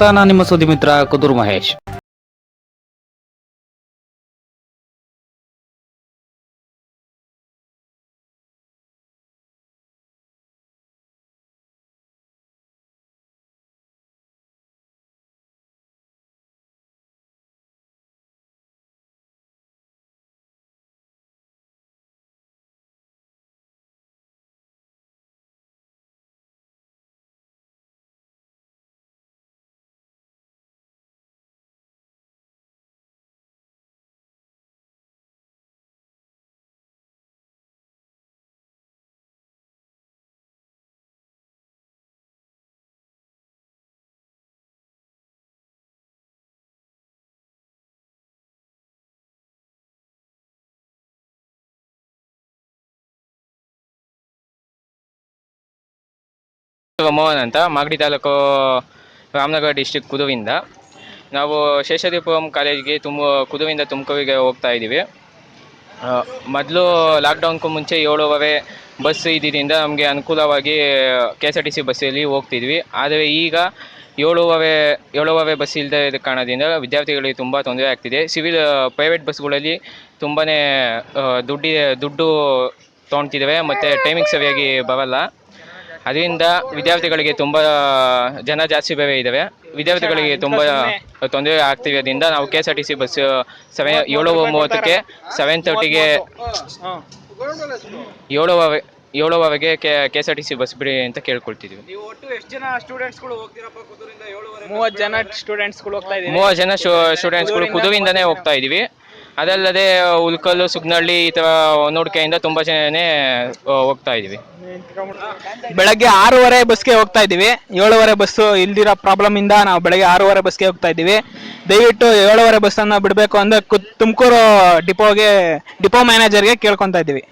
ನಾನು ನಿಮ್ಮ ಸುದ್ದಿ ಮಿತ್ರ ಕುದುರು ಮಹೇಶ್. ಮೋಹನ್ ಅಂತ ಮಾಗಡಿ ತಾಲೂಕು ರಾಮನಗರ ಡಿಸ್ಟಿಕ್ ಕುದುವಿಂದ. ನಾವು ಶೇಷಾದ್ರಿಪುರಂ ಕಾಲೇಜಿಗೆ ತುಂಬ ಕುದುವಿಂದ ತುಮಕೂರಿಗೆ ಹೋಗ್ತಾ ಇದ್ದೀವಿ. ಮೊದಲು ಲಾಕ್ಡೌನ್ಗೂ ಮುಂಚೆ ಏಳುವರೆ ಬಸ್ ಇದ್ದಿದ್ದರಿಂದ ನಮಗೆ ಅನುಕೂಲವಾಗಿ K S R T C ಬಸ್ಸಲ್ಲಿ ಹೋಗ್ತಿದ್ವಿ. ಆದರೆ ಈಗ ಏಳುವರೆ ಏಳುವರೆ ಬಸ್ ಇಲ್ಲದೆ ಇದ್ದ ಕಾರಣದಿಂದ ವಿದ್ಯಾರ್ಥಿಗಳಿಗೆ ತುಂಬ ತೊಂದರೆ ಆಗ್ತಿದೆ. ಸಿವಿಲ್ ಪ್ರೈವೇಟ್ ಬಸ್ಗಳಲ್ಲಿ ತುಂಬಾ ದುಡ್ಡಿ, ದುಡ್ಡು ತೊಗೊಳ್ತಿದ್ದಾವೆ ಮತ್ತು ಟೈಮಿಂಗ್ ಸರಿಯಾಗಿ ಬರಲ್ಲ. ಅದರಿಂದ ವಿದ್ಯಾರ್ಥಿಗಳಿಗೆ ತುಂಬ ಜನ ಜಾಸ್ತಿ ಬೇರೆ ಇದ್ದಾವೆ ವಿದ್ಯಾರ್ಥಿಗಳಿಗೆ ತುಂಬ ತೊಂದರೆ ಆಗ್ತಿರೋದ್ರಿಂದ ನಾವು K S R T C bus seven ಏಳು ಮೂವತ್ತಕ್ಕೆ ಸೆವೆನ್ ತರ್ಟಿಗೆ ಏಳುವರೆ ಏಳುವರೆಗೆ K K S R T C bus ಬಿಡಿ ಅಂತ ಕೇಳ್ಕೊಳ್ತಿದ್ವಿ. ನೀವು ಒಟ್ಟು ಎಷ್ಟು ಜನ ಸ್ಟೂಡೆಂಟ್ಸ್ಗಳು ಹೋಗ್ತೀರಪ್ಪ ಕುದೂರಿಂದ ಏಳುವರೆ ಮೂವತ್ತು ಜನ ಸ್ಟೂಡೆಂಟ್ಸ್ಗಳು ಹೋಗ್ತಾ ಇದ್ದೀವಿ ಮೂವತ್ತು ಜನ ಸ್ಟೂಡೆಂಟ್ಸ್ಗಳು ಕುದುವಿಂದನೇ ಹೋಗ್ತಾ ಇದ್ದೀವಿ. ಅದಲ್ಲದೆ ಉಲ್ಕಲ್ಲು ಸುಗ್ನಹಳ್ಳಿ ಈ ಥರ ನೋಡ್ಕೆಯಿಂದ ತುಂಬ ಜನನೇ ಹೋಗ್ತಾ ಇದೀವಿ ಬೆಳಗ್ಗೆ ಆರೂವರೆ ಬಸ್ಗೆ ಹೋಗ್ತಾ ಇದ್ದೀವಿ. ಏಳುವರೆ ಬಸ್ಸು ಇಲ್ದಿರೋ ಪ್ರಾಬ್ಲಮ್ ಇಂದ ನಾವು ಬೆಳಗ್ಗೆ ಆರೂವರೆ ಬಸ್ಗೆ ಹೋಗ್ತಾ ಇದ್ದೀವಿ. ದಯವಿಟ್ಟು ಏಳುವರೆ ಬಸ್ಸನ್ನು ಬಿಡಬೇಕು ಅಂದ್ರೆ ತುಮಕೂರು ಡಿಪೋಗೆ ಡಿಪೋ ಮ್ಯಾನೇಜರ್ಗೆ ಕೇಳ್ಕೊತಾ ಇದ್ದೀವಿ.